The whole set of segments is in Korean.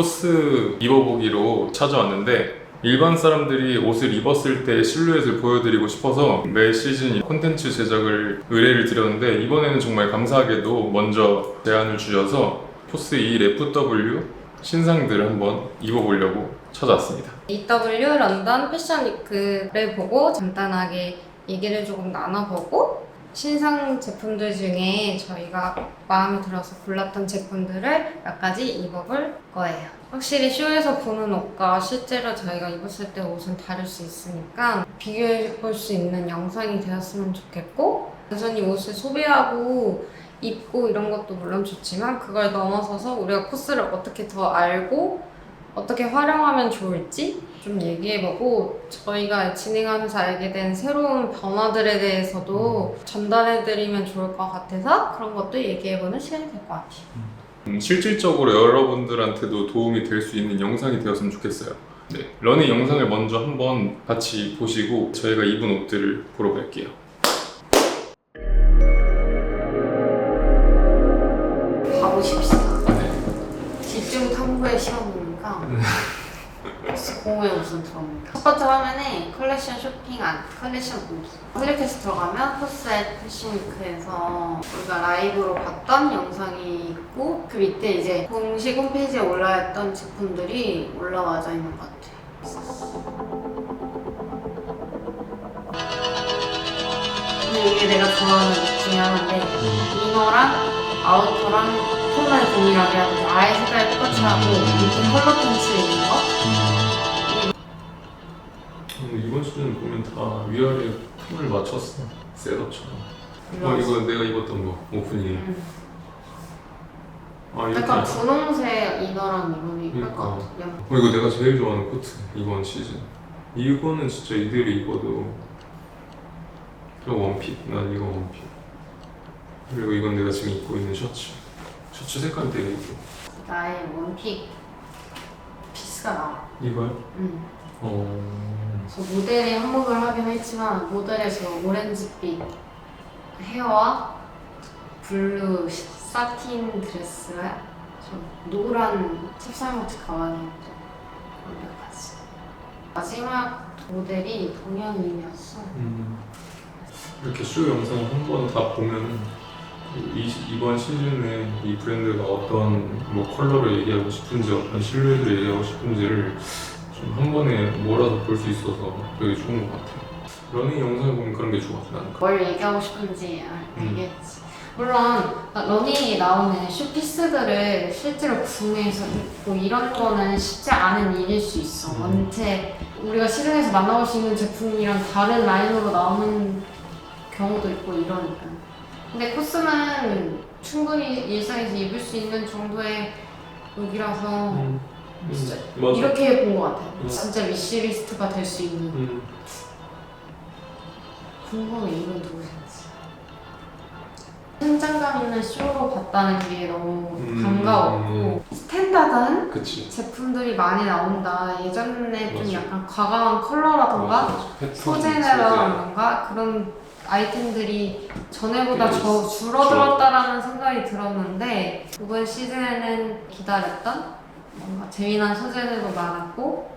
코스 입어보기로 찾아왔는데 일반 사람들이 옷을 입었을 때 실루엣을 보여드리고 싶어서 매 시즌 콘텐츠 제작을 의뢰를 드렸는데 이번에는 정말 감사하게도 먼저 제안을 주셔서 코스 2 FW 신상들을 한번 입어보려고 찾아왔습니다. EW 런던 패션 위크를 보고 간단하게 얘기를 조금 나눠보고 신상 제품들 중에 저희가 마음에 들어서 골랐던 제품들을 몇 가지 입어볼 거예요. 확실히 쇼에서 보는 옷과 실제로 저희가 입었을 때 옷은 다를 수 있으니까 비교해 볼 수 있는 영상이 되었으면 좋겠고 단순히 옷을 소비하고 입고 이런 것도 물론 좋지만 그걸 넘어서서 우리가 코스를 어떻게 더 알고 어떻게 활용하면 좋을지 좀 얘기해보고 저희가 진행하면서 알게 된 새로운 변화들에 대해서도 전달해드리면 좋을 것 같아서 그런 것도 얘기해보는 시간이 될 것 같아요. 음, 실질적으로 여러분들한테도 도움이 될 수 있는 영상이 되었으면 좋겠어요. 네, 러닝 영상을 먼저 한번 같이 보시고 저희가 입은 옷들을 보러 갈게요. 우선 들어옵니다. 첫 번째 화면에 컬렉션 쇼핑 안 컬렉션 보기. 클릭해서 들어가면 코스의 패션위크에서 우리가 라이브로 봤던 영상이 있고 그 밑에 이제 공식 홈페이지에 올라있던 제품들이 올라와져 있는 것 같아요. 근데 이게 내가 좋아하는 옷 중에 하나인데 이너랑 아우터랑 톤을 동일하게 하고 아예 색깔 똑같이 하고 밑에 컬러 펜슬 있는 거 다 위아래 톤을 맞췄어. 셋업처럼. 어, 이거 내가 입었던 거 오프닝. 음. 아 이렇게. 약간 분홍색 이너랑 이거는 그러니까. 것 같아요. 어, 이거 내가 제일 좋아하는 코트 이번 시즌. 이거는 진짜 이대로 입어도 이거 원핏. 난 이거 원핏. 그리고 이건 내가 지금 입고 있는 셔츠. 셔츠 색깔 되게 이뻐. 나의 원픽 피스가 나와. 이거요? 음. 어. 저 모델이 한복을 하긴 했지만 모델의 저 오렌지빛 헤어와 블루 사틴 드레스와 저 노란 찹쌀모티 가방이 또 완벽하지. 마지막 모델이 동양인이었어. 음. 이렇게 쇼 영상 한 번 다 보면은 이, 이번 시즌에 이 브랜드가 어떤 뭐 컬러를 얘기하고 싶은지 어떤 실루엣을 얘기하고 싶은지를 좀 한 번에 몰아서 볼 수 있어서 되게 좋은 것 같아요. 러닝 영상을 보면 그런 게 좋아. 나는. 뭘 얘기하고 싶은지 알- 음. 알겠지. 물론 러닝이 나오는 쇼피스들을 실제로 구매해서 입고 이런 거는 쉽지 않은 일일 수 있어. 음. 원체 우리가 시중에서 만나볼 수 있는 제품이랑 다른 라인으로 나오는 경우도 있고 이러니까. 근데 코스는 충분히 일상에서 입을 수 있는 정도의 룩이라서 음. 진짜 맞아. 이렇게 본 것 같아요. 음. 진짜 위시리스트가 될 수 있는. 음. 궁금해 이건 누구신지 현장감 있는 쇼로 봤다는 게 너무 음. 반가웠고 스탠다드한 그치. 제품들이 많이 나온다 예전에 좀 맞아. 약간 과감한 컬러라던가 맞아. 패턴, 소재라던가 그런 아이템들이 전에보다 저 줄어들었다라는 생각이 들었는데 이번 시즌에는 기다렸던 뭔가 재미난 소재들도 많았고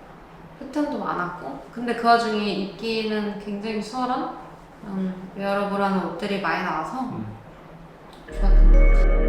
패턴도 많았고 근데 그 와중에 입기는 굉장히 수월한 그런 웨어러블한 옷들이 많이 나와서 음. 좋았던 것 같아요.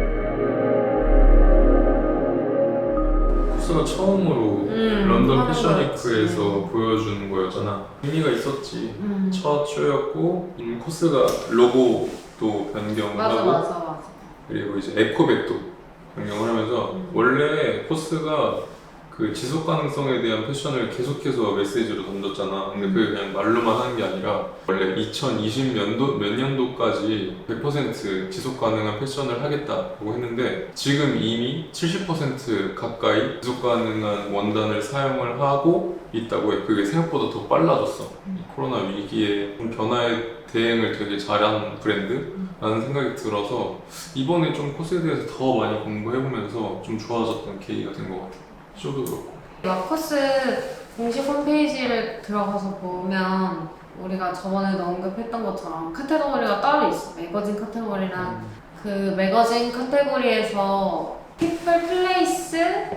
코스가 처음으로 음, 런던 하는 패션 위크에서 거였지. 보여주는 거였잖아. 의미가 있었지. 음. 첫 쇼였고 음, 코스가 로고도 변경을 맞아 하고 맞아 맞아. 그리고 이제 에코백도 변경을 하면서 음. 원래 코스가 그 지속 가능성에 대한 패션을 계속해서 메시지로 던졌잖아. 근데 그게 그냥 말로만 하는 게 아니라 원래 2020년도 몇 년도까지 100% 지속 가능한 패션을 하겠다고 했는데 지금 이미 70% 가까이 지속 가능한 원단을 사용을 하고 있다고 해. 그게 생각보다 더 빨라졌어. 이 코로나 위기에 좀 변화에 대응을 되게 잘한 브랜드라는 생각이 들어서 이번에 좀 코스에 대해서 더 많이 공부해보면서 좀 좋아졌던 계기가 된 것 같아요. 쇼도 그렇고. 마커스 공식 홈페이지를 들어가서 보면 우리가 저번에도 언급했던 것처럼 카테고리가 따로 있어. 매거진 카테고리랑 그 매거진 카테고리에서 피플 플레이스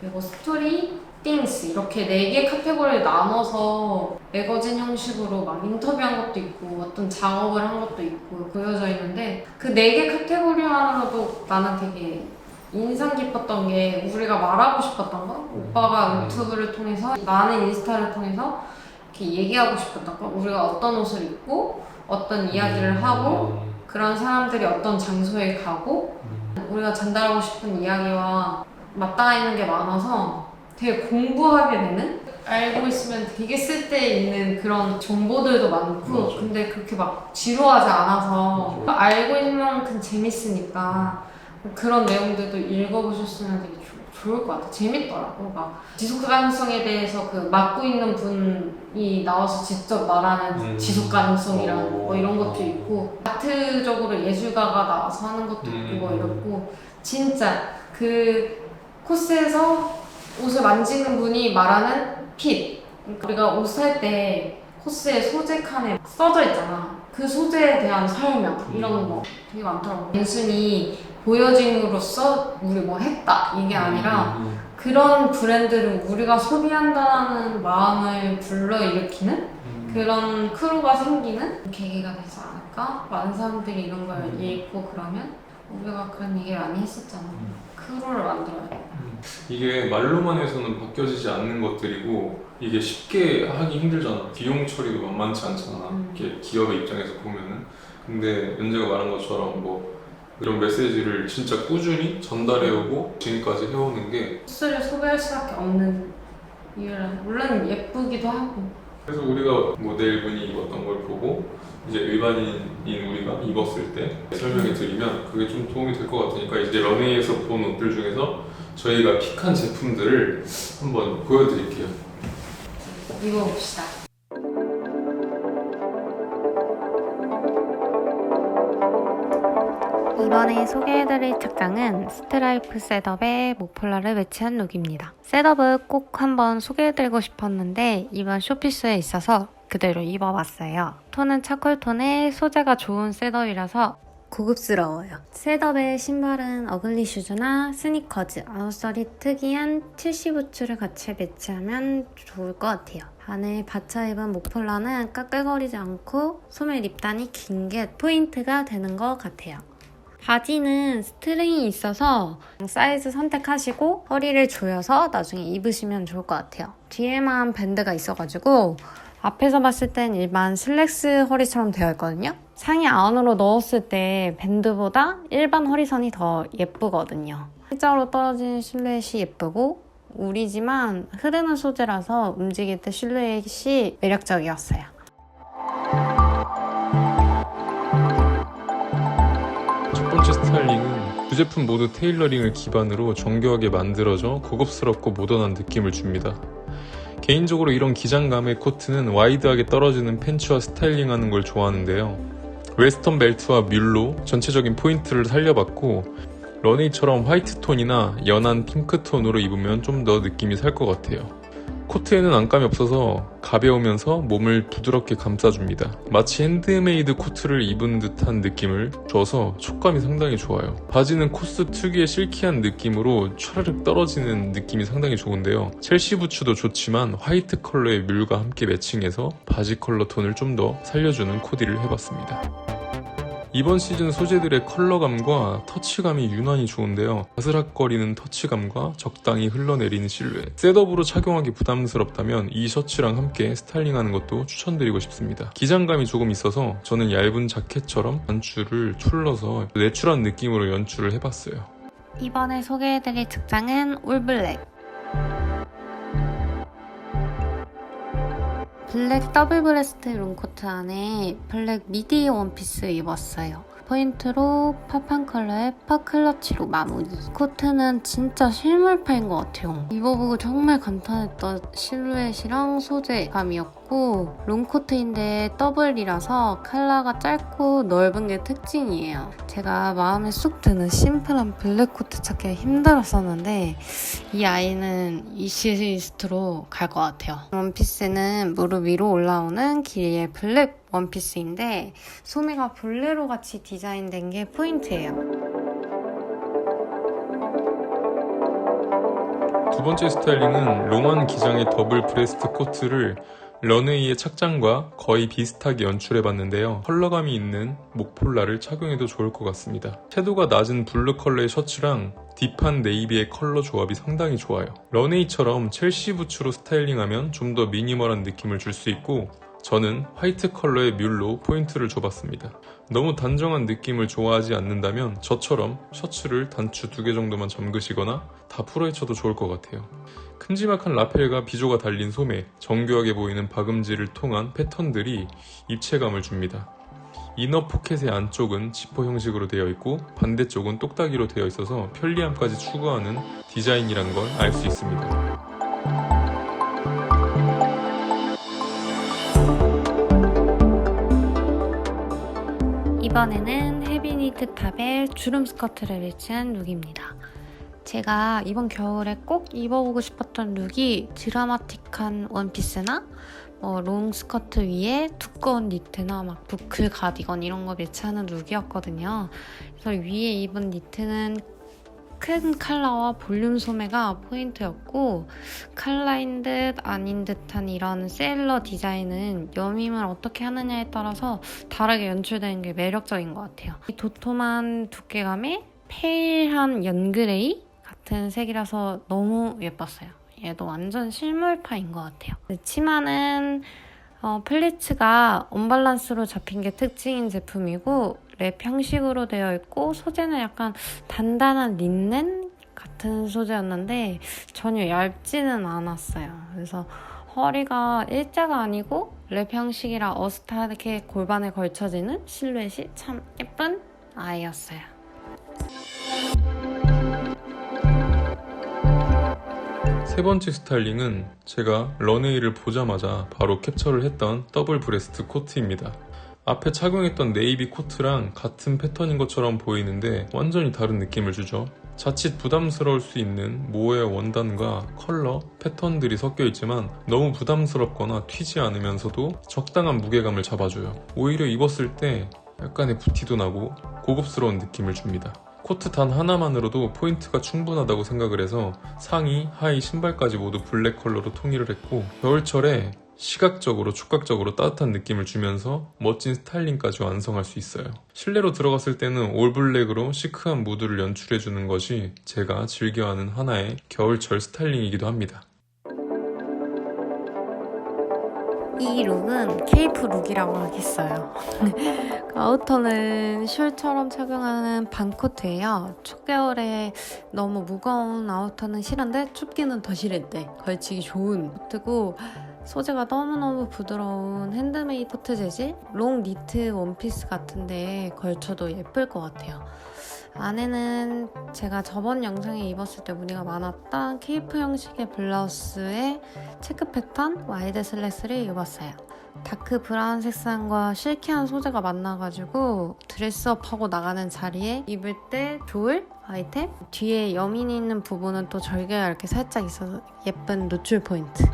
그리고 스토리 띵스 이렇게 네 개 카테고리를 나눠서 매거진 형식으로 막 인터뷰한 것도 있고 어떤 작업을 한 것도 있고 보여져 있는데 그 네 개 카테고리만으로도 나는 되게 인상 깊었던 게 우리가 말하고 싶었던 거? 오빠가 음. 유튜브를 통해서 나는 인스타를 통해서 이렇게 얘기하고 싶었던 거? 우리가 어떤 옷을 입고 어떤 이야기를 하고 그런 사람들이 어떤 장소에 가고 우리가 전달하고 싶은 이야기와 맞닿아 있는 게 많아서 되게 공부하게 되는 알고 있으면 되게 쓸데있는 그런 정보들도 많고 맞아. 근데 그렇게 막 지루하지 않아서 알고 있는 만큼 재밌으니까 그런 내용들도 읽어보셨으면 되게 좋- 좋을 것 같아요. 재밌더라고. 막 지속 가능성에 대해서 그 맡고 있는 분이 나와서 직접 말하는 음. 지속 가능성이랑 어. 뭐 이런 것도 있고 아트적으로 예술가가 나와서 하는 것도 있고 뭐 음. 이렇고 진짜 그 코스에서 옷을 만지는 분이 말하는 핏. 그러니까 우리가 옷 살 때 코스의 소재 칸에 써져 있잖아. 그 소재에 대한 설명 이런 거 되게 많더라고. 단순히 보여짐으로써 우리 뭐 했다 이게 아니라 음. 그런 브랜드를 우리가 소비한다는 마음을 불러일으키는 음. 그런 크루가 생기는 계기가 되지 않을까? 많은 사람들이 이런 걸 읽고 그러면 우리가 그런 얘기를 많이 했었잖아. 크루를 만들어야 돼. 이게 말로만 해서는 바뀌어지지 않는 것들이고 이게 쉽게 하기 힘들잖아. 비용 처리도 만만치 않잖아. 음. 이게 기업의 입장에서 보면은. 근데 연재가 말한 것처럼 뭐 이런 메시지를 진짜 꾸준히 전달해오고 지금까지 해오는 게 코스를 소비할 수밖에 없는 이유는 물론 예쁘기도 하고 그래서 우리가 모델분이 입었던 걸 보고 이제 일반인인 우리가 입었을 때 설명해 드리면 그게 좀 도움이 될 것 같으니까 이제 런웨이에서 본 옷들 중에서 저희가 픽한 제품들을 한번 보여드릴게요. 입어봅시다. 이번에 소개해드릴 착장은 스트라이프 셋업에 모폴라를 매치한 룩입니다. 셋업을 꼭 한번 소개해드리고 싶었는데 이번 쇼피스에 있어서 그대로 입어봤어요. 톤은 차콜톤에 소재가 좋은 셋업이라서 고급스러워요. 셋업의 신발은 어글리 슈즈나 스니커즈, 아웃솔이 특이한 70부츠를 같이 매치하면 좋을 것 같아요. 안에 받쳐 입은 모폴라는 까끌거리지 않고 소매 립단이 긴 게 포인트가 되는 것 같아요. 바지는 스트링이 있어서 사이즈 선택하시고 허리를 조여서 나중에 입으시면 좋을 것 같아요. 뒤에만 밴드가 있어가지고 앞에서 봤을 땐 일반 슬랙스 허리처럼 되어 있거든요. 상의 안으로 넣었을 때 밴드보다 일반 허리선이 더 예쁘거든요. 일자로 떨어진 실루엣이 예쁘고 울이지만 흐르는 소재라서 움직일 때 실루엣이 매력적이었어요. 첫 번째 스타일링은 두 제품 모두 테일러링을 기반으로 정교하게 만들어져 고급스럽고 모던한 느낌을 줍니다. 개인적으로 이런 기장감의 코트는 와이드하게 떨어지는 팬츠와 스타일링하는 걸 좋아하는데요. 웨스턴 벨트와 뮬로 전체적인 포인트를 살려봤고 러닝처럼 화이트 톤이나 연한 핑크 톤으로 입으면 좀 더 느낌이 살 것 같아요. 코트에는 안감이 없어서 가벼우면서 몸을 부드럽게 감싸줍니다. 마치 핸드메이드 코트를 입은 듯한 느낌을 줘서 촉감이 상당히 좋아요. 바지는 코스 특유의 실키한 느낌으로 촤르륵 떨어지는 느낌이 상당히 좋은데요. 첼시 부츠도 좋지만 화이트 컬러의 뮬과 함께 매칭해서 바지 컬러 톤을 좀 더 살려주는 코디를 해봤습니다. 이번 시즌 소재들의 컬러감과 터치감이 유난히 좋은데요. 바스락거리는 터치감과 적당히 흘러내리는 실루엣. 셋업으로 착용하기 부담스럽다면 이 셔츠랑 함께 스타일링하는 것도 추천드리고 싶습니다. 기장감이 조금 있어서 저는 얇은 자켓처럼 단추를 풀러서 내추럴한 느낌으로 연출을 해봤어요. 이번에 소개해드릴 착장은 올블랙. 블랙 더블 브레스트 롱코트 안에 블랙 미디 원피스 입었어요. 포인트로 파판 컬러의 퍼클러치로 마무리. 코트는 진짜 실물파인 것 같아요. 입어보고 정말 감탄했던 실루엣이랑 소재감이었고 롱코트인데 더블이라서 컬러가 짧고 넓은 게 특징이에요. 제가 마음에 쏙 드는 심플한 블랙 코트 찾기 힘들었었는데 이 아이는 이 시리스트로 갈 것 같아요. 원피스는 무릎 위로 올라오는 길이의 블랙 원피스인데 소매가 볼레로 같이 디자인된 게 포인트예요. 두 번째 스타일링은 롱한 기장의 더블 브레스트 코트를 런웨이의 착장과 거의 비슷하게 연출해봤는데요. 컬러감이 있는 목폴라를 착용해도 좋을 것 같습니다. 채도가 낮은 블루 컬러의 셔츠랑 딥한 네이비의 컬러 조합이 상당히 좋아요. 런웨이처럼 첼시 부츠로 스타일링하면 좀 더 미니멀한 느낌을 줄 수 있고 저는 화이트 컬러의 뮬로 포인트를 줘봤습니다. 너무 단정한 느낌을 좋아하지 않는다면 저처럼 셔츠를 단추 두 개 정도만 잠그시거나 다 풀어헤쳐도 좋을 것 같아요. 큼지막한 라펠과 비조가 달린 소매, 정교하게 보이는 박음질을 통한 패턴들이 입체감을 줍니다. 이너 포켓의 안쪽은 지퍼 형식으로 되어 있고 반대쪽은 똑딱이로 되어 있어서 편리함까지 추구하는 디자인이란 걸 알 수 있습니다. 이번에는 헤비니트 탑에 주름 스커트를 매치한 룩입니다. 제가 이번 겨울에 꼭 입어보고 싶었던 룩이 드라마틱한 원피스나 뭐 롱 스커트 위에 두꺼운 니트나 막 부클 가디건 이런 거 매치하는 룩이었거든요. 그래서 위에 입은 니트는 큰 컬러와 볼륨 소매가 포인트였고 칼라인 듯 아닌 듯한 이런 셀러 디자인은 여밈을 어떻게 하느냐에 따라서 다르게 연출되는 게 매력적인 것 같아요. 이 도톰한 두께감에 페일한 연그레이 같은 색이라서 너무 예뻤어요. 얘도 완전 실물파인 것 같아요. 치마는 어, 플리츠가 언밸런스로 잡힌 게 특징인 제품이고 랩 형식으로 되어 있고 소재는 약간 단단한 린넨 같은 소재였는데 전혀 얇지는 않았어요. 그래서 허리가 일자가 아니고 랩 형식이라 어슷하게 골반에 걸쳐지는 실루엣이 참 예쁜 아이였어요. 세 번째 스타일링은 제가 런웨이를 보자마자 바로 캡처를 했던 더블 브레스트 코트입니다. 앞에 착용했던 네이비 코트랑 같은 패턴인 것처럼 보이는데 완전히 다른 느낌을 주죠. 자칫 부담스러울 수 있는 모의 원단과 컬러, 패턴들이 섞여 있지만 너무 부담스럽거나 튀지 않으면서도 적당한 무게감을 잡아줘요. 오히려 입었을 때 약간의 부티도 나고 고급스러운 느낌을 줍니다. 코트 단 하나만으로도 포인트가 충분하다고 생각을 해서 상의, 하의, 신발까지 모두 블랙 컬러로 통일을 했고 겨울철에 시각적으로 촉각적으로 따뜻한 느낌을 주면서 멋진 스타일링까지 완성할 수 있어요. 실내로 들어갔을 때는 올블랙으로 시크한 무드를 연출해주는 것이 제가 즐겨하는 하나의 겨울철 스타일링이기도 합니다. 이 룩은 케이프 룩이라고 하겠어요. 아우터는 숄처럼 착용하는 반코트예요. 초겨울에 너무 무거운 아우터는 싫은데 춥기는 더 싫을 때 걸치기 좋은 코트고 소재가 너무너무 부드러운 핸드메이드 코트 재질 롱 니트 원피스 같은데 걸쳐도 예쁠 것 같아요. 안에는 제가 저번 영상에 입었을 때 무늬가 많았던 케이프 형식의 블라우스에 체크 패턴 와이드 슬랙스를 입었어요. 다크 브라운 색상과 실키한 소재가 만나가지고 드레스업하고 나가는 자리에 입을 때 좋을 아이템? 뒤에 여민이 있는 부분은 또 절개가 이렇게 살짝 있어서 예쁜 노출 포인트.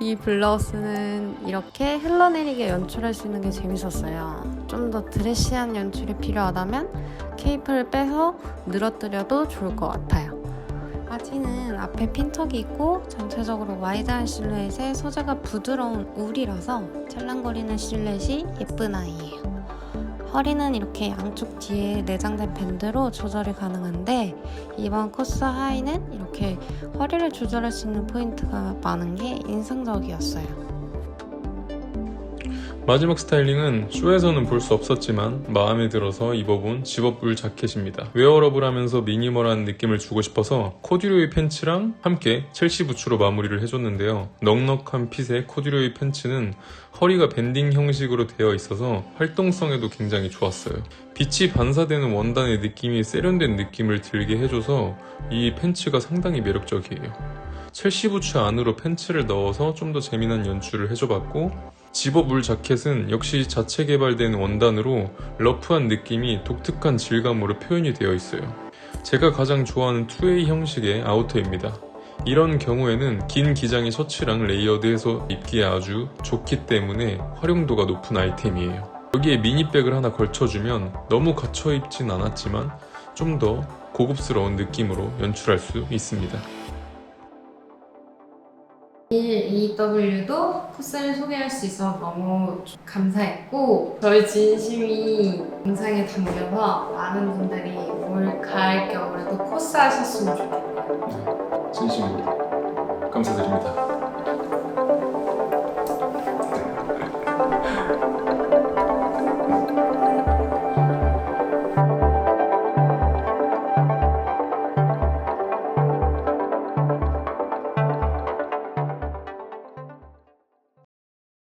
이 블라우스는 이렇게 흘러내리게 연출할 수 있는 게 재밌었어요. 좀 더 드레시한 연출이 필요하다면 케이프를 빼서 늘어뜨려도 좋을 것 같아요. 바지는 앞에 핀턱이 있고 전체적으로 와이드한 실루엣에 소재가 부드러운 울이라서 찰랑거리는 실루엣이 예쁜 아이예요. 허리는 이렇게 양쪽 뒤에 내장된 밴드로 조절이 가능한데 이번 코스 하의는 이렇게 허리를 조절할 수 있는 포인트가 많은 게 인상적이었어요. 마지막 스타일링은 쇼에서는 볼 수 없었지만 마음에 들어서 입어본 집업울 자켓입니다. 웨어러블하면서 미니멀한 느낌을 주고 싶어서 코듀로이 팬츠랑 함께 첼시 부츠로 마무리를 해줬는데요. 넉넉한 핏의 코듀로이 팬츠는 허리가 밴딩 형식으로 되어 있어서 활동성에도 굉장히 좋았어요. 빛이 반사되는 원단의 느낌이 세련된 느낌을 들게 해줘서 이 팬츠가 상당히 매력적이에요. 첼시 부츠 안으로 팬츠를 넣어서 좀 더 재미난 연출을 해줘봤고 울 자켓은 역시 자체 개발된 원단으로 러프한 느낌이 독특한 질감으로 표현이 되어 있어요. 제가 가장 좋아하는 2A 형식의 아우터입니다. 이런 경우에는 긴 기장의 셔츠랑 레이어드해서 입기에 아주 좋기 때문에 활용도가 높은 아이템이에요. 여기에 미니백을 하나 걸쳐주면 너무 갇혀 입진 않았지만 좀 더 고급스러운 느낌으로 연출할 수 있습니다. 1EW도 코스를 소개할 수 있어서 너무 감사했고 저희 진심이 영상에 담겨서 많은 분들이 올 가을 겨울에도 코스 하셨으면 좋겠어요. 진심으로 감사드립니다.